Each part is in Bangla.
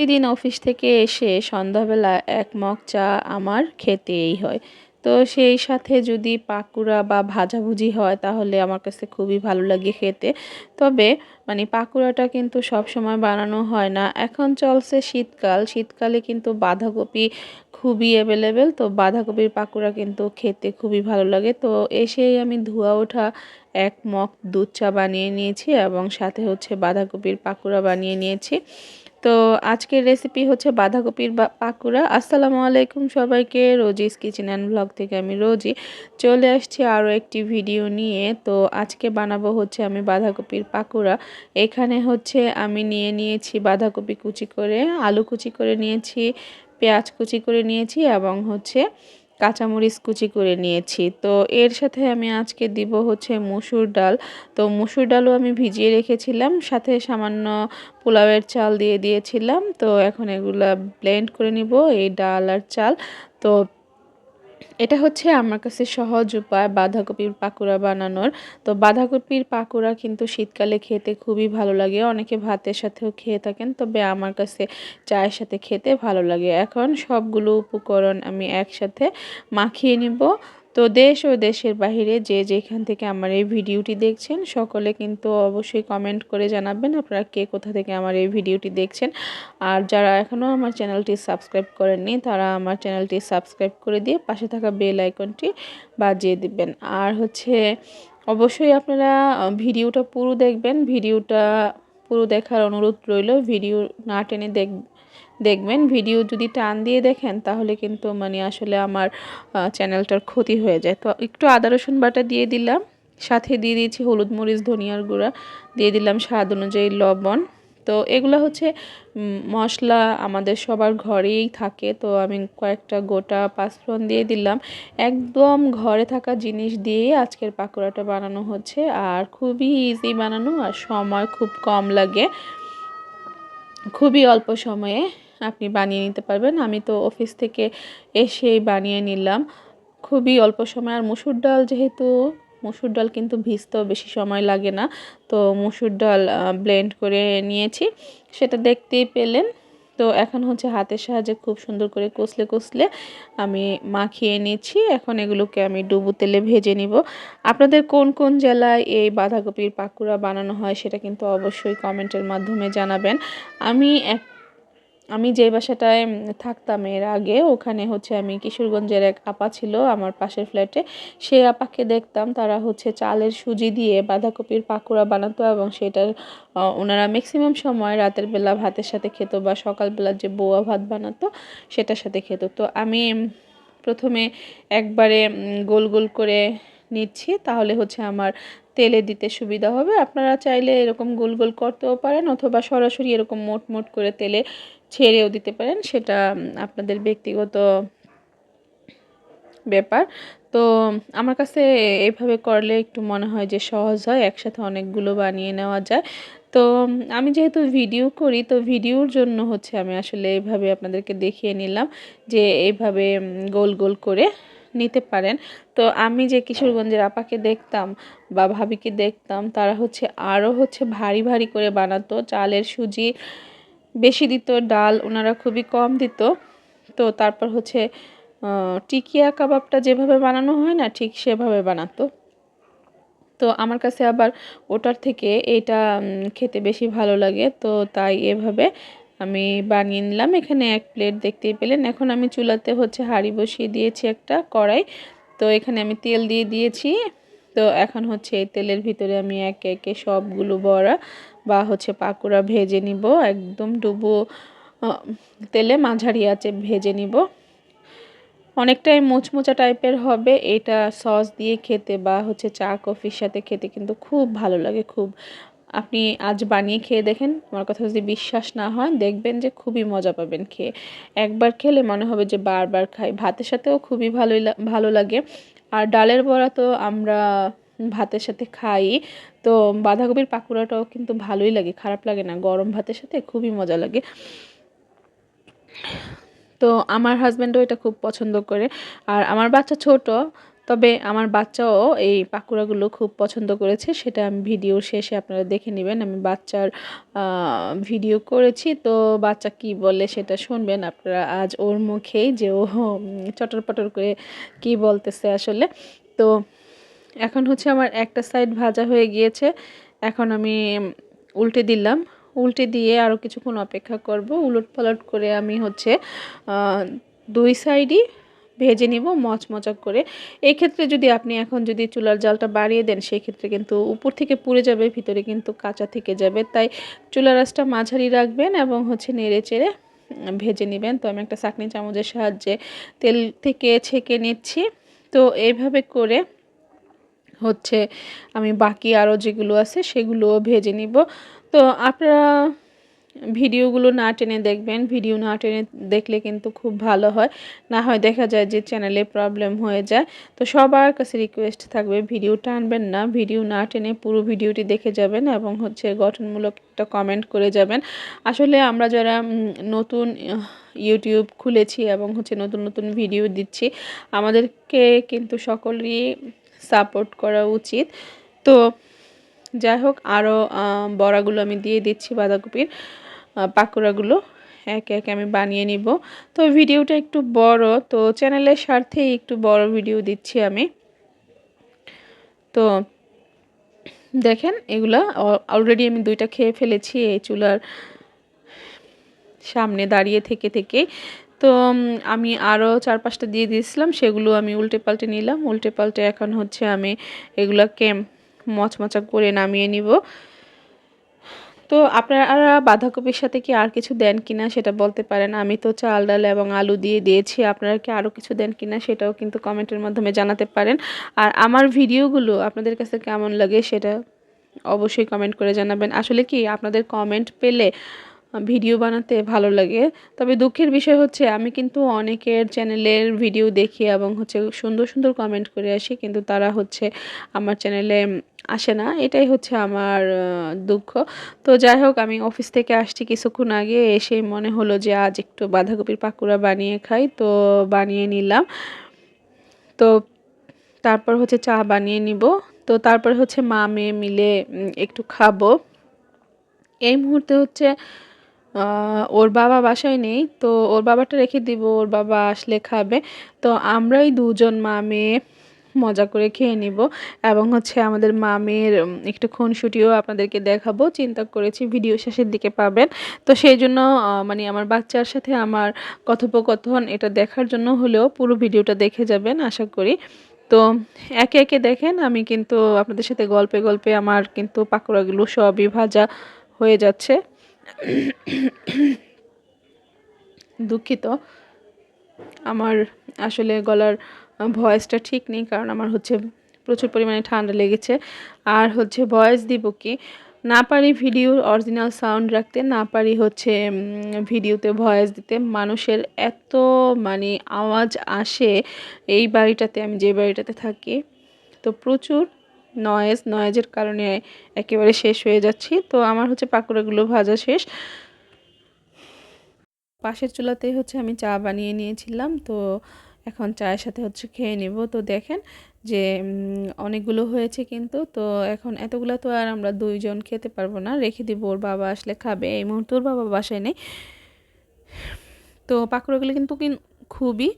প্রতিদিন অফিস থেকে এসে সন্ধ্যাবেলা এক মগ চা আমার খেতেই হয়। তো সেই সাথে যদি পাকুড়া বা ভাজাভুজি হয়, তাহলে আমার কাছে খুবই ভালো লাগে খেতে। তবে মানে পাকুড়াটা কিন্তু সব সময় বানানো হয় না। এখন চলছে শীতকাল। শীতকালে কিন্তু বাঁধাকপি খুবই অ্যাভেলেবেল তো বাঁধাকপির পাকুড়া কিন্তু খেতে খুবই ভালো লাগে। তো এসেই আমি ধোয়া ওঠা এক মগ দুধ চা বানিয়ে নিয়েছি এবং সাথে হচ্ছে বাঁধাকপির পাকুড়া বানিয়ে নিয়েছি। তো আজকের রেসিপি হচ্ছে বাঁধাকপির পাকুড়া। আসসালামু আলাইকুম সবাইকে, রোজিস কিচেন অ্যান্ড ব্লগ থেকে আমি রোজি। চলে আসছি আরও একটি ভিডিও নিয়ে। তো আজকে বানাবো হচ্ছে আমি বাঁধাকপির পাকুড়া। এখানে হচ্ছে আমি নিয়ে নিয়েছি বাঁধাকপি কুচি করে, আলু কুচি করে নিয়েছি, পেঁয়াজ কুচি করে নিয়েছি এবং হচ্ছে কাঁচামরিচ কুচি করে নিয়েছি। তো এর সাথে আমি আজকে দিব হচ্ছে মুসুর ডাল। তো মুসুর ডালও আমি ভিজিয়ে রেখেছিলাম, সাথে সামান্য পোলাওয়ের চাল দিয়ে দিয়েছিলাম। তো এখন এগুলা ব্লেন্ড করে নিব, এই ডাল আর চাল। তো এটা হচ্ছে আমার কাছে সহজ উপায় বাঁধাকপির পাকোড়া বানানোর। তো বাঁধাকপির পাকোড়া কিন্তু শীতকালে খেতে খুবই ভালো লাগে। অনেকে ভাতের সাথেও খেয়ে থাকেন, তবে আমার কাছে চায়ের সাথে খেতে ভালো লাগে। এখন সবগুলো উপকরণ আমি একসাথে মাখিয়ে নিব। তো দেশ ও দেশের বাহিরে যে যেখান থেকে আমার এই ভিডিওটি দেখছেন, সকলে কিন্তু অবশ্যই কমেন্ট করে জানাবেন আপনারা কে কোথা থেকে আমার এই ভিডিওটি দেখছেন। আর যারা এখনও আমার চ্যানেলটি সাবস্ক্রাইব করেননি, তারা আমার চ্যানেলটি সাবস্ক্রাইব করে দিয়ে পাশে থাকা বেল আইকনটি বাজিয়ে দিবেন। আর হচ্ছে, অবশ্যই আপনারা ভিডিওটা পুরো দেখবেন। ভিডিওটা পুরো দেখার অনুরোধ রইল। ভিডিও না টেনে দেখ দেখবেন, ভিডিও যদি টান দিয়ে দেখেন, তাহলে কিন্তু মানে আসলে আমার চ্যানেলটার ক্ষতি হয়ে যায়। তো একটু আদা, রসুন বাটা দিয়ে দিলাম। সাথে দিয়ে দিয়েছি হলুদ, মরিচ, ধনিয়ার গুঁড়া। দিয়ে দিলাম স্বাদ অনুযায়ী লবণ। তো এগুলো হচ্ছে মশলা আমাদের সবার ঘরেই থাকে। তো আমি কয়েকটা গোটা পাঁচফোড়ন দিয়ে দিলাম। একদম ঘরে থাকা জিনিস দিয়েই আজকের পাকোড়াটা বানানো হচ্ছে। আর খুবই ইজি বানানো, আর সময় খুব কম লাগে। খুবই অল্প সময়ে আপনি বানিয়ে নিতে পারবেন। আমি তো অফিস থেকে এসেই বানিয়ে নিলাম। খুবই অল্প সময়। আর মুসুর ডাল যেহেতু, মুসুর ডাল কিন্তু ভিজতেও বেশি সময় লাগে না। তো মুসুর ডাল ব্লেন্ড করে নিয়েছি। সেটা দেখতেই পেলেন। তো এখন হচ্ছে হাতের সাহায্যে খুব সুন্দর করে কষলে কষলে আমি মাখিয়ে নিচ্ছি। এখন এগুলোকে আমি ডুবু তেলে ভেজে নিব। আপনাদের কোন কোন জেলায় এই বাঁধাকপির পাকুড়া বানানো হয় সেটা কিন্তু অবশ্যই কমেন্টের মাধ্যমে জানাবেন। আমি এক আমি যে বাসাটায় থাকতাম এর আগে, ওখানে হচ্ছে আমি কিশোরগঞ্জের এক আপা ছিল আমার পাশের ফ্ল্যাটে সেই আপাকে দেখতাম, তারা হচ্ছে চালের সুজি দিয়ে বাঁধাকপির পাকোড়া বানাতো এবং সেটার ওনারা ম্যাক্সিমাম সময় রাতের বেলা ভাতের সাথে খেত বা সকালবেলা যে বোয়া ভাত বানাতো, সেটার সাথে খেত। তো আমি প্রথমে একবারে গোল গোল করে নিচ্ছি, তাহলে হচ্ছে আমার তেলে দিতে সুবিধা হবে। আপনারা চাইলে এরকম গোল গোল করতেও পারেন অথবা সরাসরি এরকম মোট মোট করে তেলে ছেড়েও দিতে পারেন, সেটা আপনাদের ব্যক্তিগত ব্যাপার। তো, আমার কাছে এইভাবে করলে একটু মনে হয় যে সহজ হয়, একসাথে অনেকগুলো বানিয়ে নেওয়া যায়। তো আমি যেহেতু ভিডিও করি, তো ভিডিওর জন্য হচ্ছে আমি আসলে এইভাবে আপনাদেরকে দেখিয়ে নিলাম যে এইভাবে গোল গোল করে নিতে পারেন। তো, আমি যে কিশোরগঞ্জের আপাকে দেখতাম বা ভাবিকে দেখতাম, তারা হচ্ছে আরও হচ্ছে ভারী ভারী করে বানাতো, চালের সুজি বেশি দিত, ডাল ওনারা খুবই কম দিত। তো তারপর হচ্ছে টিকিয়া কাবাবটা যেভাবে বানানো হয় না, ঠিক সেভাবে বানাতো। তো আমার কাছে আবার ওটার থেকে এটা খেতে বেশি ভালো লাগে। তো তাই এভাবে আমি বানিয়ে নিলাম। এখানে এক প্লেট দেখতেই পেলেন। এখন আমি চুলাতে হচ্ছে হাঁড়ি বসিয়ে দিয়েছি একটা কড়াই। তো এখানে আমি তেল দিয়ে দিয়েছি। তো এখন হচ্ছে এই তেলের ভিতরে আমি একে একে সবগুলো বড়া বা হচ্ছে পাকোড়া ভেজে নিব, একদম ডুবো তেলে মাঝারি আছে ভেজে নিব। অনেকটাই মুচমুচা টাইপের হবে, এটা সস দিয়ে খেতে বা হচ্ছে চা, কফির সাথে খেতে কিন্তু খুব ভালো লাগে, খুব। আপনি আজ বানিয়ে খেয়ে দেখেন, আমার কথা যদি বিশ্বাস না হয়, দেখবেন যে খুবই মজা পাবেন খেয়ে। একবার খেলে মনে হবে যে বারবার খাই, ভাতের সাথেও খুবই ভালোই ভালো লাগে। আর ডালের বড়া তো আমরা ভাতের সাথে খাই। তো বাঁধাকপির পাকোড়াটাও কিন্তু ভালোই লাগে খারাপ লাগে না গরম ভাতের সাথে খুবই মজা লাগে। তো আমার হাজব্যান্ডও এটা খুব পছন্দ করে। আর আমার বাচ্চা ছোট তবে আমার বাচ্চাও এই পাকোড়াগুলো খুব পছন্দ করেছে সেটা আমি ভিডিও শেষে আপনারা দেখে নেবেন। আমি বাচ্চার ভিডিও করেছি তো বাচ্চা কি বলে সেটা শুনবেন আপনারা আজ ওর মুখেই যে ও উম, চটর পটর করে কি বলতেছে আসলে। তো এখন হচ্ছে আমার একটা সাইড ভাজা হয়ে গিয়েছে। এখন আমি উল্টে দিলাম। উল্টে দিয়ে আরও কিছুক্ষণ অপেক্ষা করব। উলট পালট করে আমি হচ্ছে দুই সাইডই ভেজে নিব মচমচা করে। এই ক্ষেত্রে যদি আপনি এখন যদি চুলার জালটা বাড়িয়ে দেন সেই ক্ষেত্রে কিন্তু উপর থেকে পুড়ে যাবে, ভিতরে কিন্তু কাঁচা থেকে যাবে। তাই চুলার আঁচটা মাঝারি রাখবেন এবং হচ্ছে নেড়ে চেড়ে ভেজে নেবেন। তো আমি একটা চাকনি চামচের সাহায্যে তেল থেকে ছেঁকে নিচ্ছি। তো এইভাবে করে হচ্ছে আমি বাকি আরও যেগুলো আছে সেগুলোও ভেজে নিব। তো আপনারা ভিডিওগুলো না টেনে দেখবেন, ভিডিও না টেনে দেখলে কিন্তু খুব ভালো হয়। না হয় দেখা যায় যে চ্যানেলে প্রবলেম হয়ে যায়। তো সবার কাছে রিকোয়েস্ট থাকবে, ভিডিও টানবেন না, ভিডিও না টেনে পুরো ভিডিওটি দেখে যাবেন এবং হচ্ছে গঠনমূলক একটা কমেন্ট করে যাবেন। আসলে আমরা যারা নতুন ইউটিউব খুলেছি এবং হচ্ছে নতুন নতুন ভিডিও দিচ্ছি, আমাদেরকে কিন্তু সকলেরই সাপোর্ট করা উচিত। তো যাই হোক আরও বড়াগুলো আমি দিয়ে দিচ্ছি, বাঁধাকপির পাকোড়াগুলো একে একে আমি বানিয়ে নিব। তো ভিডিওটা একটু বড়, তো চ্যানেলের স্বার্থেই একটু বড় ভিডিও দিচ্ছি আমি। তো দেখেন, এগুলা অলরেডি আমি দুইটা খেয়ে ফেলেছি, এই চুলার সামনে দাঁড়িয়ে থেকে থেকে। তো আমি আরও চার পাঁচটা দিয়ে দিয়েছিলাম, সেগুলো আমি উল্টে পাল্টে নিলাম। উল্টে পাল্টে এখন হচ্ছে আমি এগুলাকে মচমচা করে নামিয়ে নিব। তো আপনারা বাঁধাকপির সাথে কি আর কিছু দেন কিনা সেটা বলতে পারেন। আমি তো চাল, ডাল এবং আলু দিয়ে দিয়েছি। আপনারা কি আরও কিছু দেন কিনা সেটাও কিন্তু কমেন্টের মাধ্যমে জানাতে পারেন। আর আমার ভিডিওগুলো আপনাদের কাছে কেমন লাগে সেটা অবশ্যই কমেন্ট করে জানাবেন। আসলে কি আপনাদের কমেন্ট পেলে ভিডিও বানাতে ভালো লাগে। তবে দুঃখের বিষয় হচ্ছে, আমি কিন্তু অনেকের চ্যানেলের ভিডিও দেখি এবং হচ্ছে সুন্দর সুন্দর কমেন্ট করে আসি, কিন্তু তারা হচ্ছে আমার চ্যানেলে আসে না। এটাই হচ্ছে আমার দুঃখ। তো যাই হোক, আমি অফিস থেকে আসছি কিছুক্ষণ আগে এসেই মনে হলো যে আজ একটু বাঁধাকপির পাকোড়া বানিয়ে খাই, তো বানিয়ে নিলাম। তো তারপর হচ্ছে চা বানিয়ে নিব। তো তারপর হচ্ছে মা মেয়ে মিলে একটু খাব। এই মুহূর্তে হচ্ছে ওর বাবা বাসায় নেই, তো ওর বাবাটা রেখে দিব, ওর বাবা আসলে খাবে। তো আমরাই দুজন মা মেয়ে মজা করে খেয়ে নিব। এবং হচ্ছে আমাদের মামের একটু খুনসুটিও আপনাদেরকে দেখাবো। চিন্তা করেছি ভিডিও শেষের দিকে পাবেন। তো সেই জন্য মানে আমার বাচ্চার সাথে আমার কথোপকথন এটা দেখার জন্য হলেও পুরো ভিডিওটা দেখে যাবেন, আশা করি। তো একে একে দেখেন, আমি কিন্তু আপনাদের সাথে গল্পে গল্পে আমার কিন্তু পাকোড়াগুলো সবই ভাজা হয়ে যাচ্ছে। দুঃখিত। আমার আসলে গলার ভয়েসটা ঠিক নেই, কারণ আমার হচ্ছে প্রচুর পরিমাণে ঠান্ডা লেগেছে। আর হচ্ছে ভয়েস দিব কি? না পারি ভিডিওর অরিজিনাল সাউন্ড রাখতে, না পারি হচ্ছে ভিডিওতে ভয়েস দিতে। মানুষের এত মানে আওয়াজ আসে এই বাড়িটাতে, আমি যে বাড়িটাতে থাকি, তো প্রচুর নয়েজ নয়েজের কারণে একেবারে শেষ হয়ে যাচ্ছি। তো আমার হচ্ছে পাকোড়াগুলো ভাজা শেষ। পাশের চুলাতেই হচ্ছে আমি চা বানিয়ে নিয়েছিলাম। তো এখন চায়ের সাথে হচ্ছে খেয়ে নেব। তো দেখেন যে অনেকগুলো হয়েছে কিন্তু। তো এখন এতগুলো তো আর আমরা দুইজন খেতে পারব না। রেখে দিব, ওর বাবা আসলে খাবে। এই মুহূর্তে ওর বাবা বাসায় নেই। তো পাকোড়াগুলো কিন্তু কিন- খুবই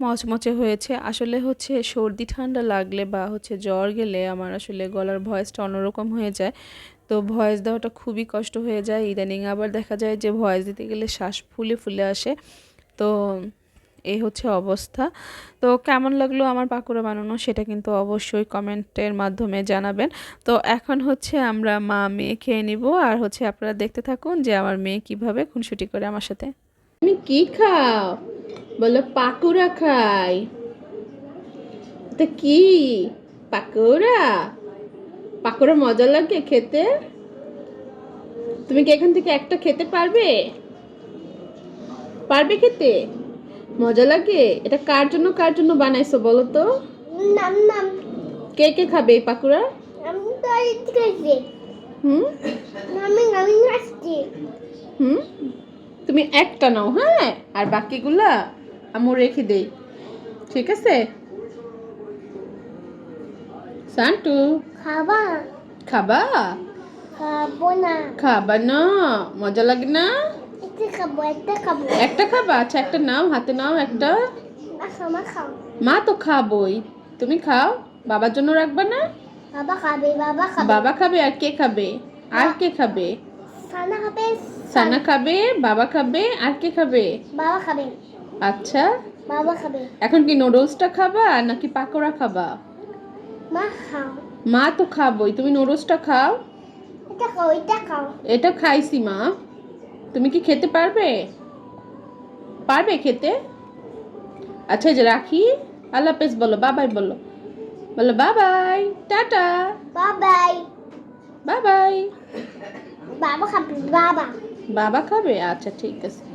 মচমচে হয়েছে। আসলে হচ্ছে সর্দি ঠান্ডা লাগলে বা হচ্ছে জ্বর গেলে আমার আসলে গলার ভয়েসটা অন্যরকম হয়ে যায়। তো ভয়েস দেওয়াটা খুবই কষ্ট হয়ে যায়। ইদানিং আবার দেখা যায় যে ভয়েস দিতে গেলে শ্বাস ফুলে ফুলে আসে। তো এই হচ্ছে অবস্থা। তো কেমন লাগল আমার পাকোড়া বানানো সেটা কিন্তু অবশ্যই কমেন্টের মাধ্যমে জানাবেন। তো এখন হচ্ছে আমরা মা মেয়ে খেয়ে নিব। আর হচ্ছে আপনারা দেখতে থাকুন যে আমার মেয়ে কীভাবে খুনসুটি করে আমার সাথে। তুমি কি খাও? বলো পাকোড়া খাই। তো কি? পাকুড়া? পাকোড়া মজা লাগে খেতে? তুমি কি এখান থেকে একটা খেতে পারবে? পারবে খেতে? মজা লাগে? এটা কার জন্য কার জন্য বানাইছো বলো তো? কে কে খাবে এই পাকুড়া? হুম? হুম? তুমি একটা নাও হ্যাঁ? আর বাকিগুলা আমু রেখে দেই। ঠিক আছে? সান্টু। খাবা? খাবা? খাব না। খাবা না? মজা লাগে না? একটা খাব একটা খাব। একটা খাবা? আচ্ছা একটা নাও হাতে নাও একটা। মা খামা মা তো খাবই। তুমি খাও? বাবার জন্য রাখবা না? বাবা খাবে বাবা খাবে। বাবা খাবে আর কে খাবে? আর কে খাবে? সানা খাবে। সানা খাবে বাবা খাবে আর কে খাবে? বাবা খাবে। আচ্ছা। বাবা খাবে। এখন কি নুডলসটা খাবা নাকি পাকোড়া খাবা? মা খাও। মা তো খাবই তুমি নুডলসটা খাও? এটা খাও এটা খাও। এটা খাইছি মা। তুমি কি খেতে পারবে? পারবে খেতে? আচ্ছা যে রাখি। আল্লাহ হাফেজ বলো বাবাই বলো। বলো বাবাই টাটা। বাবাই। বাবাই। বাবা খাবে বাবা। বাবা খাবে? আচ্ছা ঠিক আছে।